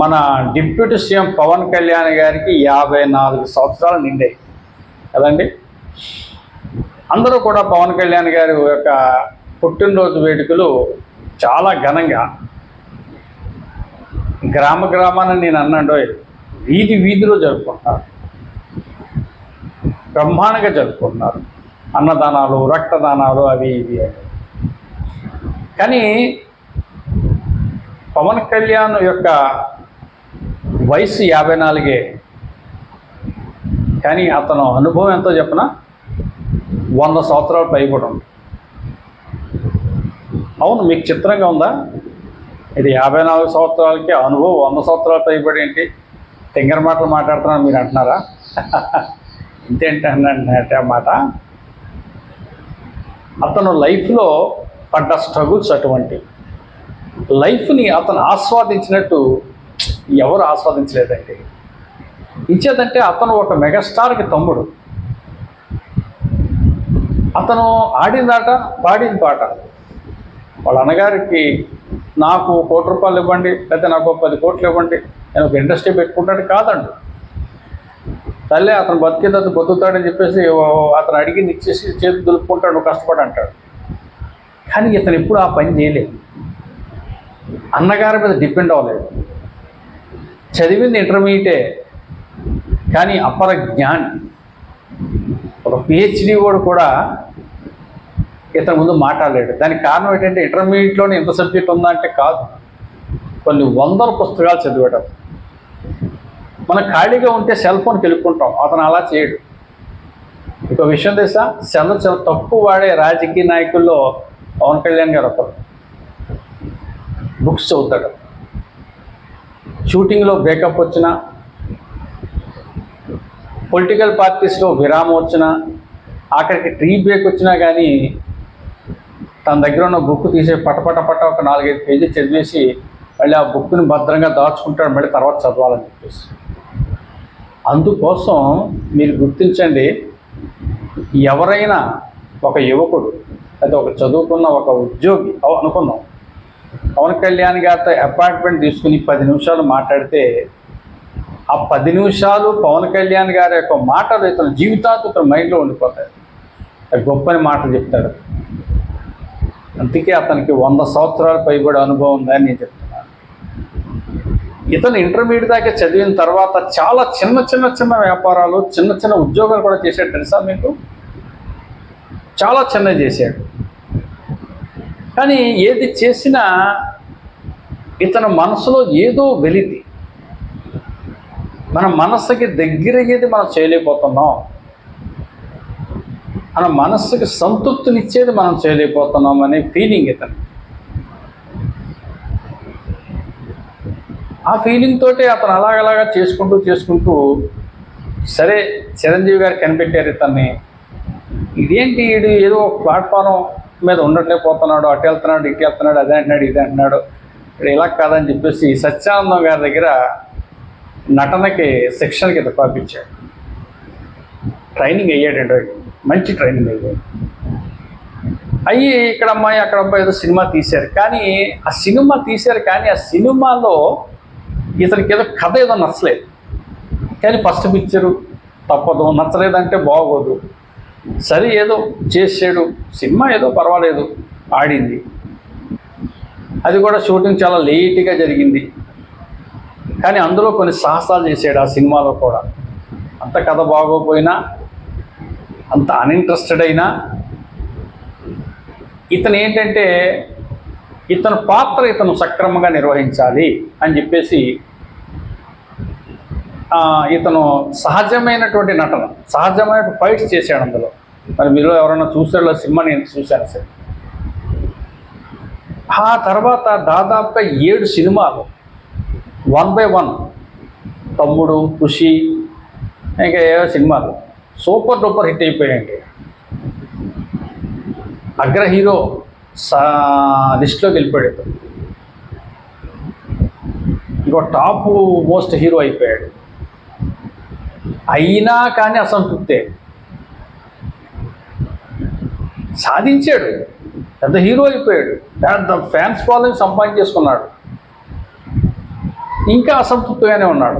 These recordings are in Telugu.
మన డిప్యూటీ సీఎం పవన్ కళ్యాణ్ గారికి యాభై నాలుగు సంవత్సరాలు నిండాయి. కదండి? అందరూ కూడా పవన్ కళ్యాణ్ గారి యొక్క పుట్టినరోజు వేడుకలు చాలా ఘనంగా గ్రామ గ్రామాన్ని నేను అన్నాడు వీధి వీధిలో జరుపుకుంటారు బ్రహ్మాండంగా జరుపుకుంటున్నారు. అన్నదానాలు రక్తదానాలు అవి ఇవి కానీ పవన్ కళ్యాణ్ యొక్క వయసు యాభై నాలుగే. కానీ అతను అనుభవం ఎంతో చెప్పిన వంద సంవత్సరాలు పైబడి ఉంది. అవును మీకు చిత్రంగా ఉందా? ఇది యాభై నాలుగు సంవత్సరాలకి అనుభవం వంద సంవత్సరాలు పైబడి ఏంటి? తింగర మాటలు మాట్లాడుతున్నాను మీరు అంటున్నారా? ఇంతేంటంటే ఆ మాట అతను లైఫ్లో పడ్డ స్ట్రగుల్స్ అటువంటివి. లైఫ్ని అతను ఆస్వాదించినట్టు ఎవరు ఆస్వాదించలేదండి. ఇచ్చేదంటే అతను ఒక మెగాస్టార్కి తమ్ముడు. అతను ఆడిందాట పాడిన పాట. వాళ్ళ అన్నగారికి నాకు కోటి రూపాయలు ఇవ్వండి లేకపోతే నాకు ఒక పది కోట్లు ఇవ్వండి నేను ఒక ఇండస్ట్రీ పెట్టుకుంటాడు కాదండి. తల్లే అతను బతికేది బతుకుతాడని చెప్పేసి అతను అడిగింది ఇచ్చేసి చేతి దులుపుకుంటాడు నువ్వు కష్టపడి అంటాడు. కానీ ఇతను ఎప్పుడు ఆ పని చేయలేదు. అన్నగారి మీద డిపెండ్ అవ్వలేదు. చదివింది ఇంటర్మీడియటే కానీ అపర జ్ఞాని. ఒక పిహెచ్డి వాడు కూడా ఇతని ముందు మాట్లాడలేడు. దానికి కారణం ఏంటంటే ఇంటర్మీడియట్లోనే ఎంత సబ్జెక్ట్ ఉందంటే కాదు. కొన్ని వందల పుస్తకాలు చదివేటం మనం ఖాళీగా ఉంటే సెల్ ఫోన్కి వెళ్ళుకుంటాం అతను అలా చేయడు. ఒక విషయం తెలుసా? సెల్ చాలా తక్కువ వాడే రాజకీయ నాయకుల్లో పవన్ కళ్యాణ్ గారు ఒకరు. బుక్స్ చదువుతాడు. షూటింగ్లో బ్రేకప్ వచ్చిన పొలిటికల్ పార్టీస్లో విరామం వచ్చిన ఆఖరికి ట్రీ బ్రేక్ వచ్చినా కానీ తన దగ్గర ఉన్న బుక్ తీసే పటపట పట ఒక నాలుగైదు పేజీ చదివేసి మళ్ళీ ఆ బుక్ని భద్రంగా దాచుకుంటాడు మళ్ళీ తర్వాత చదవాలని చెప్పేసి. అందుకోసం మీరు గుర్తించండి ఎవరైనా ఒక యువకుడు అయితే ఒక చదువుకున్న ఒక ఉద్యోగి అవ- అనుకుందాం పవన్ కళ్యాణ్ గారితో అపాయింట్మెంట్ తీసుకుని పది నిమిషాలు మాట్లాడితే ఆ పది నిమిషాలు పవన్ కళ్యాణ్ గారి యొక్క మాటలు ఇతని జీవితాంతం ఇతను మైండ్లో ఉండిపోతాయి. గొప్పని మాటలు చెప్తాడు. అందుకే అతనికి వంద సంవత్సరాల పైబడి అనుభవం ఉందని నేను చెప్తున్నాను. ఇతను ఇంటర్మీడియట్ దాకా చదివిన తర్వాత చాలా చిన్న చిన్న చిన్న వ్యాపారాలు చిన్న చిన్న ఉద్యోగాలు కూడా చేశాడు తెలుసా మీకు? చాలా చిన్న చేశాడు. కానీ ఏది చేసినా ఇతని మనసులో ఏదో వెలితి. మన మనస్సుకి దగ్గరయ్యేది మనం చేయలేకపోతున్నాం. మన మనస్సుకి సంతృప్తినిచ్చేది మనం చేయలేకపోతున్నాం అనే ఫీలింగ్ ఇతను ఆ ఫీలింగ్ తోటి అతను అలాగలాగా చేసుకుంటూ చేసుకుంటూ సరే చిరంజీవి గారు కనిపెట్టారు ఇతన్ని. ఇదేంటి వీడు ఏదో ఒక ప్లాట్ఫారం మీద ఉండట్లేకపోతున్నాడు అటు వెళ్తున్నాడు ఇటు వెళ్తున్నాడు అదే అంటున్నాడు ఇది అంటున్నాడు. ఇక్కడ ఇలా కాదని చెప్పేసి సత్యానందం గారి దగ్గర నటనకి శిక్షణ కింద పంపించాడు? ట్రైనింగ్ అయ్యాడండి. మంచి ట్రైనింగ్ అయ్యాడు. అయ్యి ఇక్కడ అమ్మాయి అక్కడ అమ్మాయి ఏదో సినిమా తీశారు. కానీ ఆ సినిమా తీశారు కానీ ఆ సినిమాలో ఇతనికి ఏదో కథ ఏదో నచ్చలేదు. కానీ ఫస్ట్ పిక్చరు తప్పదు. నచ్చలేదంటే బాగోదు. సరే ఏదో చేసాడు సినిమా ఏదో పర్వాలేదు ఆడింది. అది కూడా షూటింగ్ చాలా లేట్గా జరిగింది. కానీ అందులో కొన్ని సాహసాలు చేశాడు ఆ సినిమాలో కూడా. అంత కథ బాగోపోయినా అంత అన్ఇంట్రెస్టెడ్ అయినా ఇతను ఏంటంటే ఇతను పాత్ర ఇతను సక్రమంగా నిర్వహించాలి అని చెప్పేసి ఇతను సహజమైనటువంటి నటన సహజమైన ఫైట్స్ చేశాడు అందులో. మరి మీరు ఎవరైనా చూసారో సినిమా నేను చూశాను సార్. ఆ తర్వాత దాదాపుగా ఏడు సినిమాలు. One by one. Thammudu Kushi ఇంకా ఏవో సినిమాలు. సూపర్ డూపర్ హిట్ అయిపోయాయండి. అగ్ర హీరో సా లిస్ట్లోకి వెళ్ళిపోయాడు ఇంకో టాప్ మోస్ట్ హీరో అయిపోయాడు. అయినా కానీ అసంతృప్తే. సాధించాడు. పెద్ద హీరో అయిపోయాడు. పెద్ద ఫ్యాన్స్ ఫాలోయింగ్ సంపాదించేసుకున్నాడు ఇంకా అసంతృప్తిగానే ఉన్నాడు.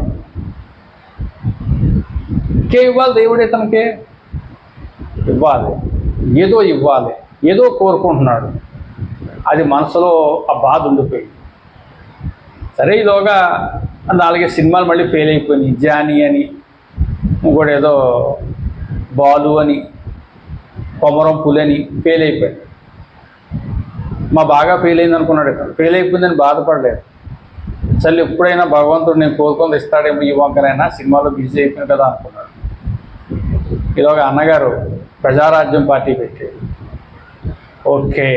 ఇంకే ఇవ్వాలి దేవుడే తనకే? ఇవ్వాలి. ఏదో ఇవ్వాలి. ఏదో కోరుకుంటున్నాడు. అది మనసులో ఆ బాధ ఉండిపోయింది. సరే ఈలోగా నాలుగే సినిమాలు మళ్ళీ ఫెయిల్ అయిపోయినాయి. జానీ అని ఇంకోటి ఏదో బాలు అని కొమరం పులి అని ఫెయిల్ అయిపోయాడు. మా బాగా ఫెయిల్ అయింది అనుకున్నాడు ఇక్కడ. ఫెయిల్ అయిపోయిందని బాధపడలేదు. అసలు ఎప్పుడైనా భగవంతుడు నేను కోరుకుంది ఇస్తాడేమో ఈ వంకనైనా సినిమాలో బిజీ అయిపోయింది కదా అనుకున్నాడు. ఇదొక అన్నగారు ప్రజారాజ్యం పార్టీ పెట్టాడు ఓకే.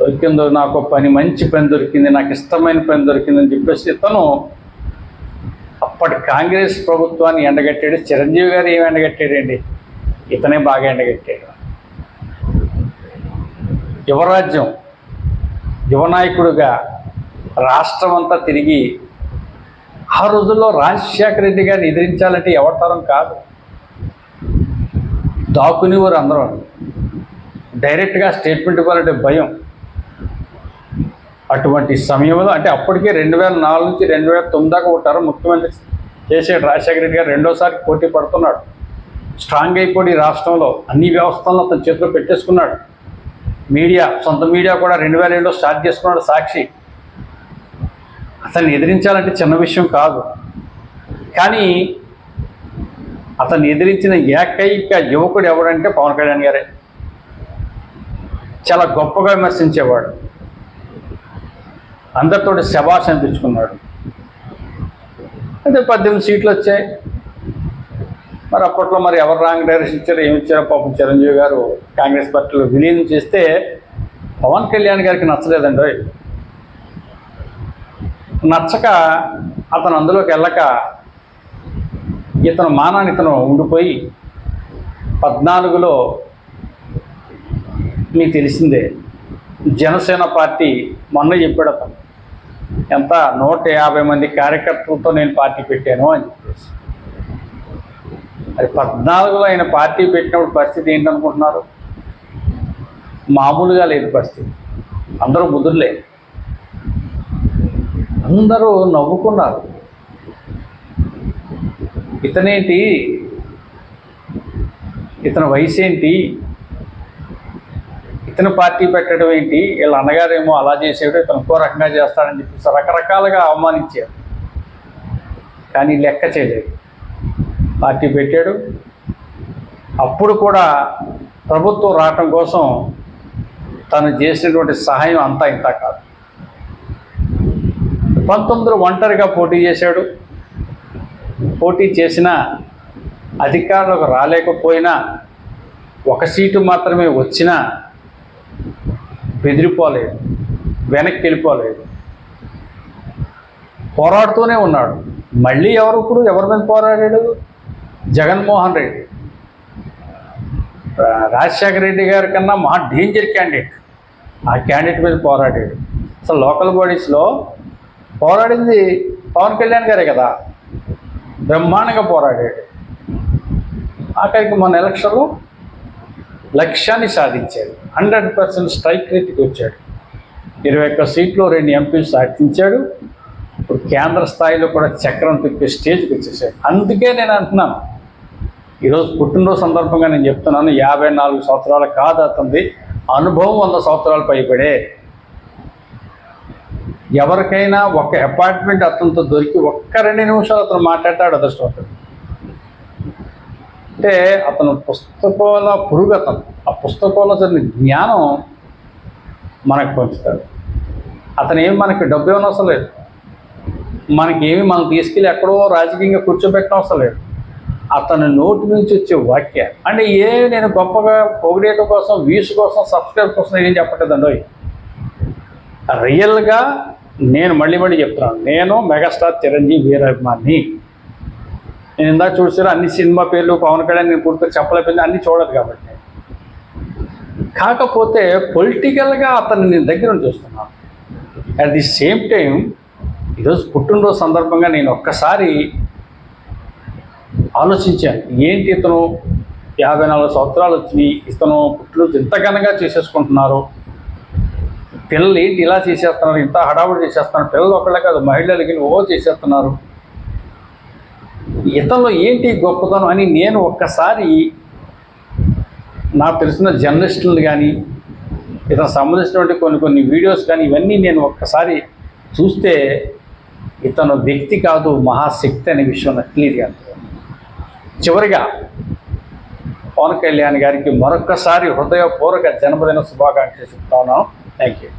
దొరికిందో నాకు పని మంచి పని దొరికింది నాకు ఇష్టమైన పని దొరికిందని చెప్పేసి ఇతను అప్పటి కాంగ్రెస్ ప్రభుత్వాన్ని ఎండగట్టాడు చిరంజీవి గారు ఏమి ఎండగట్టాడండి? ఇతనే బాగా ఎండగట్టాడు. యువరాజ్యం యువనాయకుడుగా రాష్ట్రం అంతా తిరిగి ఆ రోజుల్లో రాజశేఖర రెడ్డి గారిని ఎదిరించాలంటే ఎవరి తరం కాదు. దాక్కునేవారు అందరూ. డైరెక్ట్గా స్టేట్మెంట్ ఇవ్వాలంటే భయం. అటువంటి సమయంలో అంటే అప్పటికే రెండు వేల నాలుగు నుంచి రెండు వేల తొమ్మిది దాకా ఉంటారు ముఖ్యమంత్రి కేసీఆర్ రాజశేఖర రెడ్డి గారు రెండోసారి పోటీ పడుతున్నాడు. స్ట్రాంగ్ అయిపోయి రాష్ట్రంలో అన్ని వ్యవస్థలను అతను చేతిలో పెట్టేసుకున్నాడు. మీడియా సొంత మీడియా కూడా రెండు వేల ఏడులో స్టార్ట్ చేసుకున్నాడు సాక్షి. అతన్ని ఎదిరించాలంటే చిన్న విషయం కాదు. కానీ అతన్ని ఎదిరించిన ఏకైక యువకుడు ఎవడంటే పవన్ కళ్యాణ్ గారే. చాలా గొప్పగా విమర్శించేవాడు. అందరితోటి శబాష్ అనిపించుకున్నాడు అయితే పద్దెనిమిది సీట్లు వచ్చాయి. మరి అప్పట్లో మరి ఎవరు రాంగ్ డైరెక్షన్ ఇచ్చారో ఏమి ఇచ్చారో పాపం చిరంజీవి గారు కాంగ్రెస్ పార్టీలో విలీనం చేస్తే పవన్ కళ్యాణ్ గారికి నచ్చలేదండి నచ్చక అతను అందులోకి వెళ్ళక ఇతను మానాన్ని ఇతను ఉండిపోయి పద్నాలుగులో మీకు తెలిసిందే జనసేన పార్టీ మొన్న చెప్పాడు అతను. ఎంత? నూట యాభై మంది కార్యకర్తలతో నేను పార్టీ పెట్టాను అని చెప్పేసి. అది పద్నాలుగులో ఆయన పార్టీ పెట్టినప్పుడు పరిస్థితి ఏంటనుకుంటున్నారు? మామూలుగా లేదు పరిస్థితి. అందరూ ముదురులే. అందరూ నవ్వుకున్నారు. ఇతనేంటి? ఇతని వయసు ఏంటి ఇతను పార్టీ పెట్టడం ఏంటి? వీళ్ళ అన్నగారేమో అలా చేసాడు ఇతను ఇంకో రకంగా చేస్తాడని చెప్పేసి రకరకాలుగా అవమానించారు. కానీ లెక్క చేయలేదు. పార్టీ పెట్టాడు. అప్పుడు కూడా ప్రభుత్వం రావటం కోసం తను చేసినటువంటి సహాయం అంతా ఇంత కాదు. పంతొమ్మిదిలో ఒంటరిగా పోటీ చేశాడు. పోటీ చేసిన అధికారులకు రాలేకపోయినా ఒక సీటు మాత్రమే వచ్చినా బెదిరిపోలేదు. వెనక్కి వెళ్ళిపోలేదు. పోరాడుతూనే ఉన్నాడు. మళ్ళీ ఎవరు ఇప్పుడు? ఎవరి మీద పోరాడాడు? జగన్మోహన్ రెడ్డి. రాజశేఖర రెడ్డి గారి కన్నా మా డేంజర్ క్యాండిడేట్. ఆ క్యాండిడేట్ మీద పోరాడాడు. అసలు లోకల్ బాడీస్లో పోరాడింది పవన్ కళ్యాణ్ గారే కదా. బ్రహ్మాండంగా పోరాడాడు. ఆఖరికి మన ఎలక్షన్లో లక్ష్యాన్ని సాధించాడు. హండ్రెడ్ పర్సెంట్ స్ట్రైక్ రేట్కి వచ్చాడు. ఇరవై ఒక్క సీట్లు రెండు ఎంపీలు సాధించాడు. ఇప్పుడు కేంద్ర స్థాయిలో కూడా చక్రం తిప్పే స్టేజ్కి వచ్చేసాడు. అందుకే నేను అంటున్నాను. ఈరోజు పుట్టినరోజు సందర్భంగా నేను చెప్తున్నాను యాభై నాలుగు సంవత్సరాలు కాదు అతనిది. అనుభవం వంద సంవత్సరాలు పైబడే. ఎవరికైనా ఒక అపార్ట్మెంట్ అతనితో దొరికి ఒక్క రెండు నిమిషాలు అతను మాట్లాడతాడు అదృష్టవంతుడు. అంటే అతను పుస్తకాల పురుగు అతను. ఆ పుస్తకంలో జరిగిన జ్ఞానం మనకు పంచుతాడు. అతను ఏమి మనకి డబ్బు ఏమైనా అవసరం లేదు. మనకేమి మనం తీసుకెళ్ళి ఎక్కడో రాజకీయంగా కూర్చోబెట్టడం అవసరం లేదు. అతని నోటి నుంచి వచ్చే వాక్య. అంటే ఏ నేను గొప్పగా పొగిడేయటం కోసం వ్యూస్ కోసం సబ్స్క్రైబ్ కోసం ఏం చెప్పట్లేదండి రియల్గా నేను మళ్ళీ మళ్ళీ చెప్తున్నాను. నేను మెగాస్టార్ చిరంజీవి వీరాభిమాని నేను ఇందాక చూసారు అన్ని సినిమా పేర్లు పవన్ కళ్యాణ్ నేను పూర్తిగా చెప్పలేకపోయింది అన్నీ చూడదు కాబట్టి. కాకపోతే పొలిటికల్గా అతన్ని నేను దగ్గర చూస్తున్నాను అట్ ది సేమ్ టైం ఈరోజు పుట్టినరోజు సందర్భంగా నేను ఒక్కసారి ఆలోచించాను. ఏంటి ఇతను? యాభై నాలుగు సంవత్సరాలు వచ్చినాయి ఇతను పుట్టినరోజు ఇంత ఘనంగా చేసేసుకుంటున్నారు. పిల్లలు ఏంటి ఇలా చేసేస్తున్నారు ఇంత హడావుడి చేసేస్తున్నారు? పిల్లలు ఒకళ్ళే కాదు మహిళలకి ఓ చేసేస్తున్నారు. ఇతనిలో ఏంటి గొప్పతనం అని నేను ఒక్కసారి నాకు తెలిసిన జర్నలిస్టులు కానీ ఇతను సంబంధించినటువంటి కొన్ని కొన్ని వీడియోస్ కానీ ఇవన్నీ నేను ఒక్కసారి చూస్తే ఇతను వ్యక్తి కాదు మహాశక్తి అనే విషయం నాకు క్లియర్గా చివరిగా పవన్ కళ్యాణ్ గారికి మరొక్కసారి హృదయపూర్వక జన్మదిన శుభాకాంక్షలు చెప్తా ఉన్నాను. Thank you